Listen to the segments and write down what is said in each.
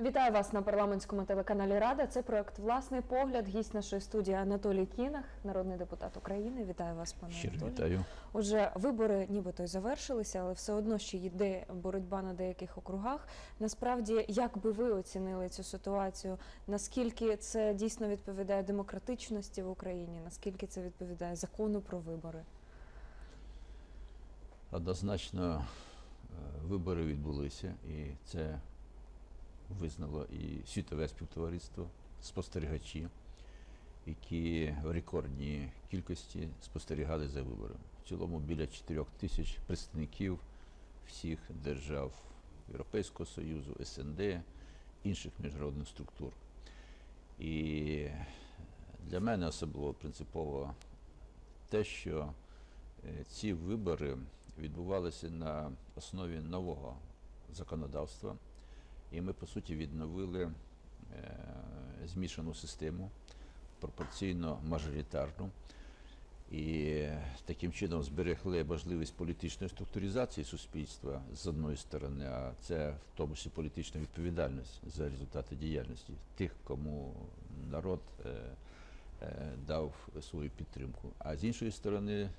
Вітаю вас на парламентському телеканалі Рада. Це проект Власний погляд. Гість нашої студії Анатолій Кінах, народний депутат України. Вітаю вас, пане Щиро Анатолію. вітаю. Отже, вибори нібито й завершилися, але все одно ще йде боротьба на деяких округах. Насправді, як би ви оцінили цю ситуацію? Наскільки це дійсно відповідає демократичності в Україні? Наскільки це відповідає закону про вибори? Однозначно е, вибори відбулися, і це визнало і світове співтовариство, спостерігачі, які в рекордній кількості спостерігали за виборами. В цілому біля 4 тисяч представників всіх держав Європейського Союзу, СНД, інших міжнародних структур. І для мене особливо принципово те, що е, ці вибори відбувалися на основі нового законодавства, і ми, по суті, відновили е, змішану систему, пропорційно мажоритарну, і таким чином зберегли можливість політичної структуризації суспільства з одної сторони, а це в тому числі політична відповідальність за результати діяльності тих, кому народ е, е, дав свою підтримку. А з іншої сторони,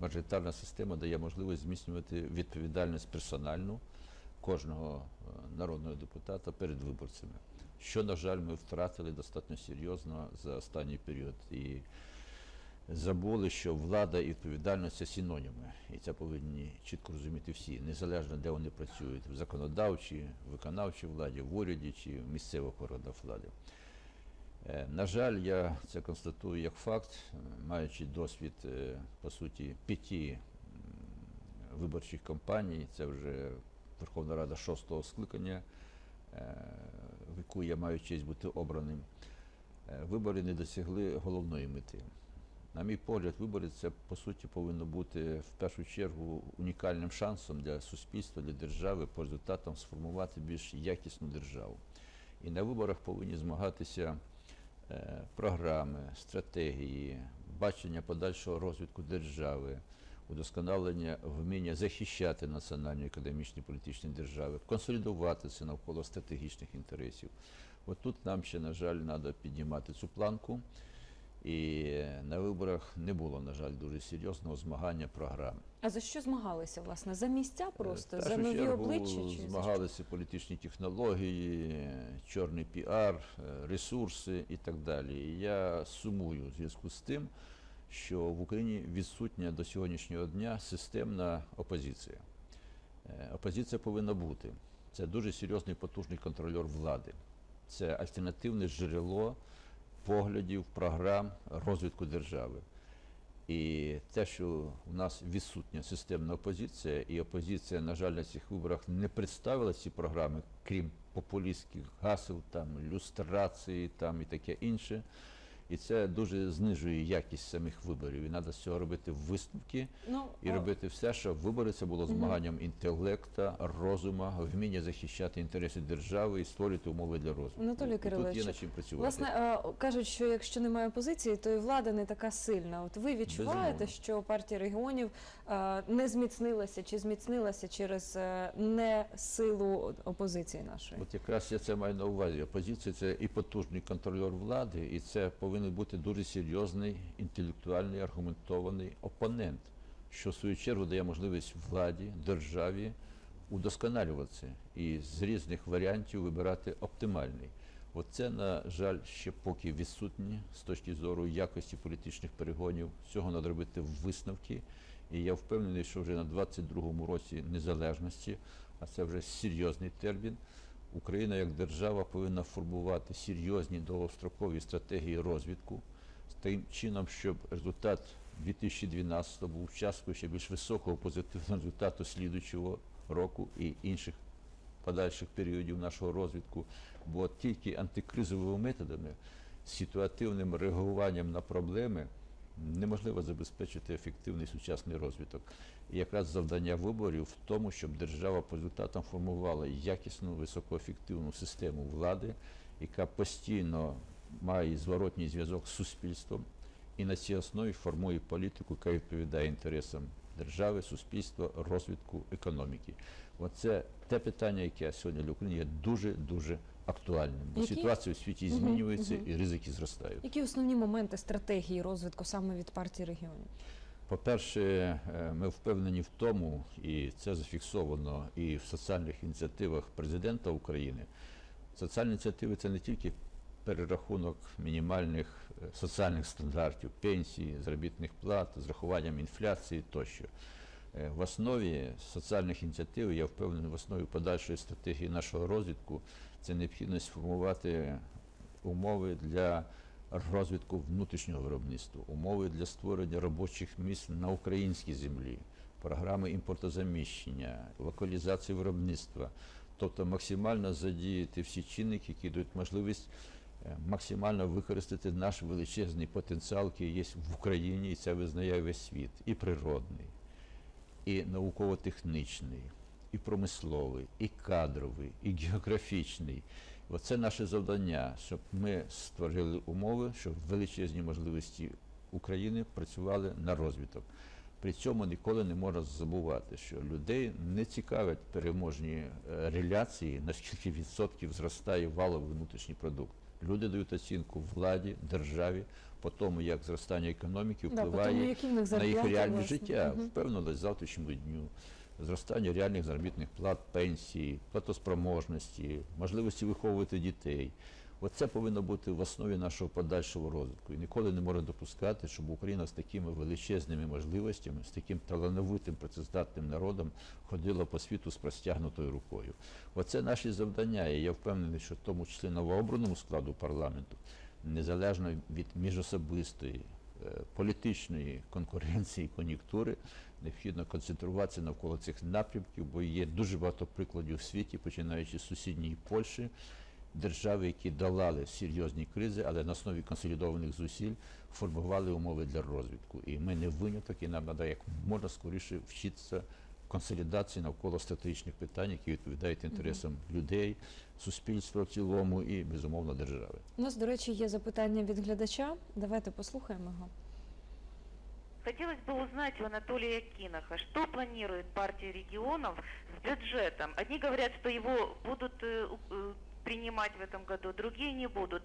мажоритарна система дає можливість зміцнювати відповідальність персональну кожного е, народного депутата перед виборцями. Що, на жаль, ми втратили достатньо серйозно за останній період. І забули, що влада і відповідальність це синоніми. І це повинні чітко розуміти всі, незалежно де вони працюють, в законодавчій, виконавчій владі, в уряді чи в місцевих органах влади. Е, На жаль, я це констатую як факт, е, маючи досвід, по суті, п'яти виборчих кампаній, це вже Верховна Рада шостого скликання, е, в яку я маю честь бути обраним. Е, Вибори не досягли головної мети. На мій погляд, вибори це по суті повинно бути в першу чергу унікальним шансом для суспільства, для держави по результатам сформувати більш якісну державу. І на виборах повинні змагатися е, програми, стратегії, бачення подальшого розвитку держави, удосконалення вміння захищати національні економічні політичні держави, консолідуватися навколо стратегічних інтересів. От тут нам ще, на жаль, треба піднімати цю планку. І на виборах не було, на жаль, дуже серйозного змагання програм. А за що змагалися власне? За місця просто Е, В за нові чергу обличчя? Чи змагалися політичні технології, чорний піар, е, ресурси і так далі. І я сумую в зв'язку з тим, що в Україні відсутня до сьогоднішнього дня системна опозиція. Е, Опозиція повинна бути. Це дуже серйозний потужний контрольор влади. Це альтернативне джерело поглядів, програм розвитку держави. І те, що у нас відсутня системна опозиція, і опозиція, на жаль, на цих виборах не представила ці програми, крім популістських гасел, там люстрації там і таке інше. І це дуже знижує якість самих виборів. І треба з цього робити висновки Ну, і а- робити все, щоб вибори це було змаганням інтелекта, розума, вміння захищати інтереси держави і створювати умови для розвитку. Анатолій І тут є Кирилович, над чим працювати. Власне, кажуть, що якщо немає опозиції, то і влада не така сильна. От ви відчуваєте, Безумовно. що партія регіонів не зміцнилася чи зміцнилася через е, не силу опозиції нашої? От якраз я це маю на увазі. Опозиція це і потужний контролер влади, і це повинен бути дуже серйозний, інтелектуальний, аргументований опонент, що в свою чергу дає можливість владі, державі удосконалюватися і з різних варіантів вибирати оптимальний. От це, на жаль, ще поки відсутні з точки зору якості політичних перегонів. Цього треба робити висновки. І я впевнений, що вже на 22-му році незалежності, а це вже серйозний термін, Україна як держава повинна формувати серйозні довгострокові стратегії розвитку з тим чином, щоб результат 2012 був часткою ще більш високого позитивного результату слідуючого року і інших подальших періодів нашого розвитку, бо тільки антикризовими методами, ситуативним реагуванням на проблеми неможливо забезпечити ефективний сучасний розвиток. І якраз завдання виборів в тому, щоб держава по результатам формувала якісну, високоефективну систему влади, яка постійно має зворотній зв'язок з суспільством і на цій основі формує політику, яка відповідає інтересам держави, суспільства, розвитку економіки. Оце те питання, яке сьогодні для України є дуже дуже актуальним, бо Які? ситуація у світі змінюється і ризики зростають. Які основні моменти стратегії розвитку саме від партії регіонів? По-перше, е, ми впевнені в тому, і це зафіксовано і в соціальних ініціативах президента України. Соціальні ініціативи це не тільки перерахунок мінімальних е, соціальних стандартів, пенсій, заробітних плат з рахуванням інфляції тощо. Е, В основі соціальних ініціатив, я впевнений, в основі подальшої стратегії нашого розвитку це необхідність формувати умови для розвитку внутрішнього виробництва, умови для створення робочих місць на українській землі, програми імпортозаміщення, локалізації виробництва, тобто максимально задіяти всі чинники, які дають можливість е, максимально використати наш величезний потенціал, який є в Україні, і це визнає весь світ, і природний, і науково-технічний, і промисловий, і кадровий, і географічний. Оце наше завдання, щоб ми створили умови, щоб величезні можливості України працювали на розвиток. При цьому ніколи не можна забувати, що людей не цікавлять переможні е, реляції, наскільки відсотків зростає валовий внутрішній продукт. Люди дають оцінку владі, державі, по тому, як зростання економіки Да, впливає тому, які на їх реальне власне. життя, Мгм. впевненість завтрашньому дню, зростання реальних заробітних плат, пенсій, платоспроможності, можливості виховувати дітей. Оце повинно бути в основі нашого подальшого розвитку. І ніколи не можна допускати, щоб Україна з такими величезними можливостями, з таким талановитим працездатним народом ходила по світу з простягнутою рукою. Оце наші завдання, і я впевнений, що в тому числі новообраному складу парламенту, незалежно від міжособистої, е, політичної конкуренції, кон'юнктури, необхідно концентруватися навколо цих напрямків, бо є дуже багато прикладів в світі, починаючи з сусідньої Польщі, держави, які долали серйозні кризи, але на основі консолідованих зусиль формували умови для розвитку. І ми не виняток, і нам треба як можна скоріше вчитися консолідації навколо стратегічних питань, які відповідають інтересам людей, суспільства в цілому і, безумовно, держави. У нас, до речі, є запитання від глядача. Давайте послухаємо його. Хотелось бы узнать у Анатолия Киноха, что планирует партия регионов с бюджетом. Одни говорят, что его будут э, у- э, принимать в этом году, другие не будут.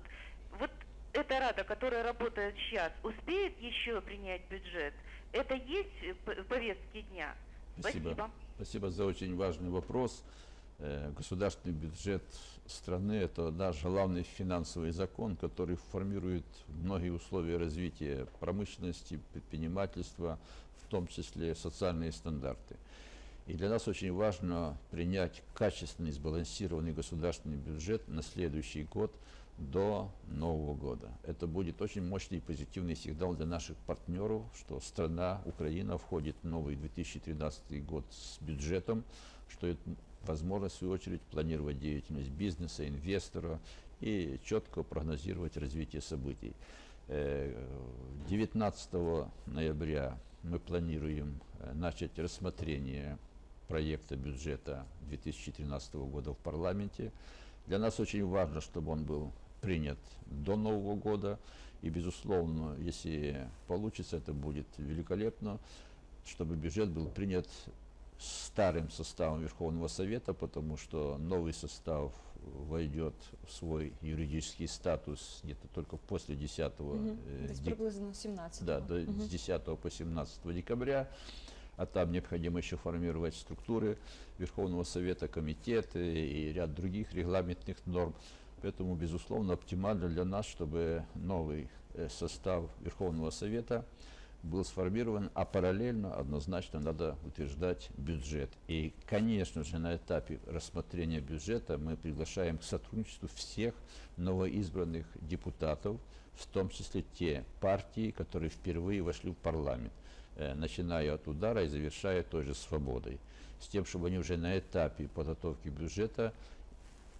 Вот эта рада, которая работает сейчас, успеет еще принять бюджет? Это есть э, в повестке дня? Спасибо. Спасибо за очень важный вопрос. Э, Государственный бюджет страны – это наш главный финансовый закон, который формирует многие условия развития промышленности, предпринимательства, в том числе социальные стандарты. И для нас очень важно принять качественный, сбалансированный государственный бюджет на следующий год до Нового года. Это будет очень мощный и позитивный сигнал для наших партнеров, что страна, Украина, входит в новый 2013 год с бюджетом, что это возможность, в свою очередь, планировать деятельность бизнеса, инвестора и четко прогнозировать развитие событий. Э, 19 ноября мы планируем э, начать рассмотрение проекта бюджета 2013 года в парламенте. Для нас очень важно, чтобы он был принят до Нового года. И, безусловно, если получится, это будет великолепно, чтобы бюджет был принят старым составом Верховного Совета, потому что новый состав войдет в свой юридический статус где-то только после 10 Мгм. э, дек- приблизно 17 да, до, с 10 по 17 декабря, а там необходимо еще формировать структуры Верховного Совета, комитеты и ряд других регламентных норм. Поэтому, безусловно, оптимально для нас, чтобы новый э, состав Верховного Совета был сформирован, а параллельно однозначно надо утверждать бюджет. И, конечно же, на этапе рассмотрения бюджета мы приглашаем к сотрудничеству всех новоизбранных депутатов, в том числе те партии, которые впервые вошли в парламент, начиная от удара и завершая той же свободой, с тем, чтобы они уже на этапе подготовки бюджета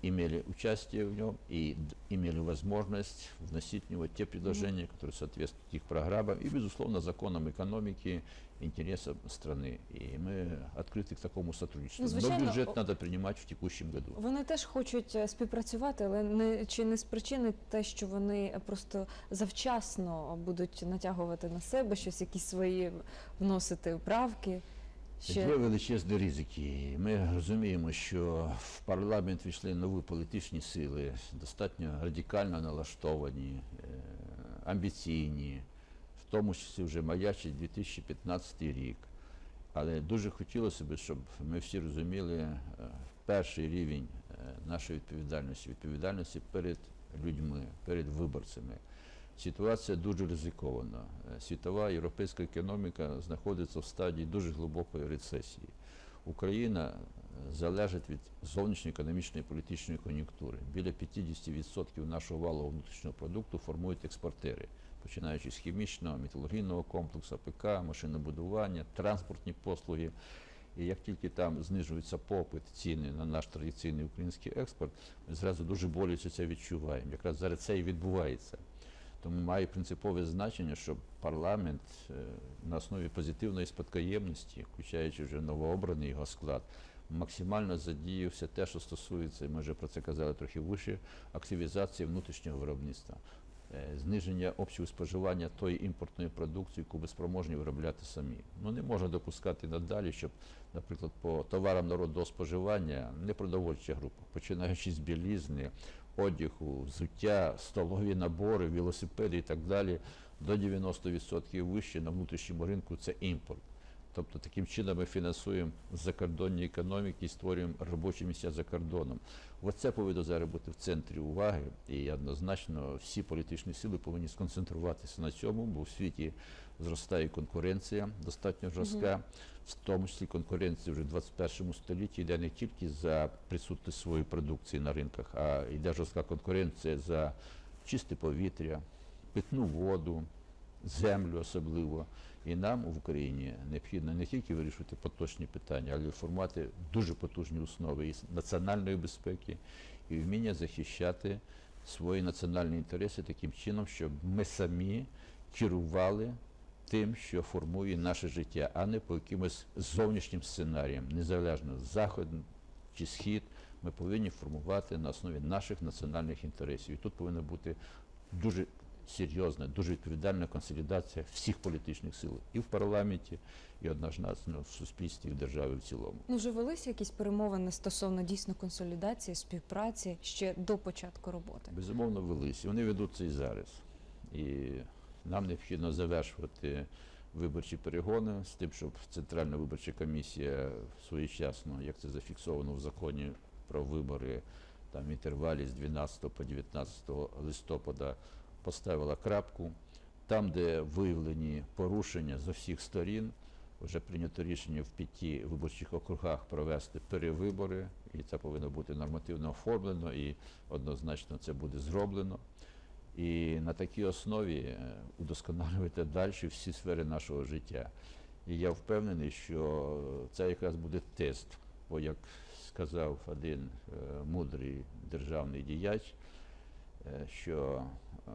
имели участие в нем и д- имели возможность вносить в него те предложения, которые соответствуют их программам и, безусловно, законам экономики, интересам страны. И мы открыты к такому сотрудничеству. Ну, Но звичайно, бюджет о- надо принимать в текущем году. Вони теж хочуть е, співпрацювати, але не чи не спричинить те, що вони просто завчасно будуть натягувати на себе щось, якісь свої вносити правки. ще Є величезні ризики. Ми розуміємо, що в парламент війшли нові політичні сили, достатньо радикально налаштовані, е, амбіційні, в тому числі вже маячить 2015 рік. Але дуже хотілося б, щоб ми всі розуміли е, перший рівень е, нашої відповідальності, відповідальності перед людьми, перед виборцями. Ситуація дуже ризикована. Е, Світова європейська економіка знаходиться в стадії дуже глибокої рецесії. Україна е, залежить від зовнішньої економічної політичної кон'юнктури. Біля 50% нашого валового внутрішнього продукту формують експортери, починаючи з хімічного, металургійного комплексу, АПК, машинобудування, транспортні послуги. І як тільки там знижується попит, ціни на наш традиційний український експорт, ми зразу дуже боляче це відчуваємо. Якраз зараз це і відбувається. Тому має принципове значення, щоб парламент е, на основі позитивної спадкоємності, включаючи вже новообраний його склад, максимально задіяв все те, що стосується, ми вже про це казали трохи вище, активізації внутрішнього виробництва, зниження обсягу споживання тої імпортної продукції, яку ми спроможні виробляти самі. Ну не можна допускати надалі, щоб, наприклад, по товарам народного споживання непродовольча група, починаючи з білізни, одягу, взуття, столові набори, велосипеди і так далі, до 90% вище на внутрішньому ринку це імпорт. Тобто таким чином ми фінансуємо закордонні економіки і створюємо робочі місця за кордоном. Оце повинно зараз бути в центрі уваги, і однозначно всі політичні сили повинні сконцентруватися на цьому, бо в світі зростає конкуренція достатньо жорстка, в тому числі конкуренція вже в 21 столітті йде не тільки за присутність своєї продукції на ринках, а йде жорстка конкуренція за чисте повітря, питну воду, землю особливо. І нам в Україні необхідно не тільки вирішувати поточні питання, але й формувати дуже потужні основи і національної безпеки, і вміння захищати свої національні інтереси таким чином, щоб ми самі керували тим, що формує наше життя, а не по якимось зовнішнім сценаріям, незалежно захід чи схід. Ми повинні формувати на основі наших національних інтересів. І тут повинна бути дуже серйозна, дуже відповідальна консолідація всіх політичних сил і в парламенті, і однозначно в суспільстві, і в державі в цілому. ну, вже велися якісь перемовини стосовно дійсно консолідації, співпраці ще до початку роботи. Безумовно, велись. І Вони ведуться і зараз. І нам необхідно завершувати виборчі перегони з тим, щоб Центральна виборча комісія своєчасно, як це зафіксовано в законі про вибори, там інтервалі з 12 по 19 листопада поставила крапку. Там, де виявлені порушення з усіх сторін, вже прийнято рішення в п'яти виборчих округах провести перевибори, і це повинно бути нормативно оформлено, і однозначно це буде зроблено. І на такій основі е, удосконалювати далі всі сфери нашого життя. І я впевнений, що це якраз буде тест, бо як сказав один е, мудрий державний діяч, що е,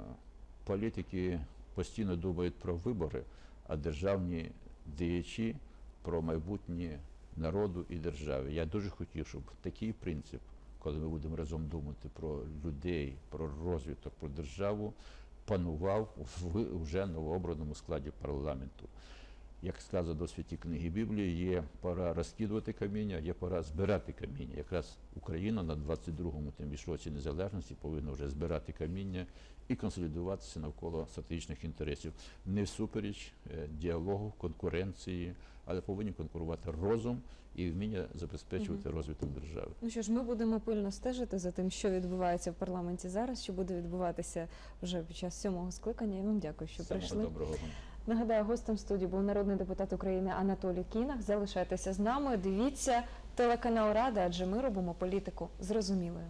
політики постійно думають про вибори, а державні діячі про майбутнє народу і держави. Я дуже хотів, щоб такий принцип, коли ми будемо разом думати про людей, про розвиток, про державу, панував в вже новообраному складі парламенту. Як сказано до святі книги Біблії, є пора розкидувати каміння, є пора збирати каміння. Якраз Україна на 22-му тим більше році незалежності повинна вже збирати каміння і консолідуватися навколо стратегічних інтересів. Не всупереч е, діалогу, конкуренції, але повинні конкурувати розум і вміння забезпечувати розвиток держави. Ну що ж, ми будемо пильно стежити за тим, що відбувається в парламенті зараз, що буде відбуватися вже під час сьомого скликання. Я вам дякую, що Самого прийшли. доброго. Нагадаю, гостем студії був народний депутат України Анатолій Кінах. Залишайтеся з нами. Дивіться телеканал Рада, адже ми робимо політику зрозумілою.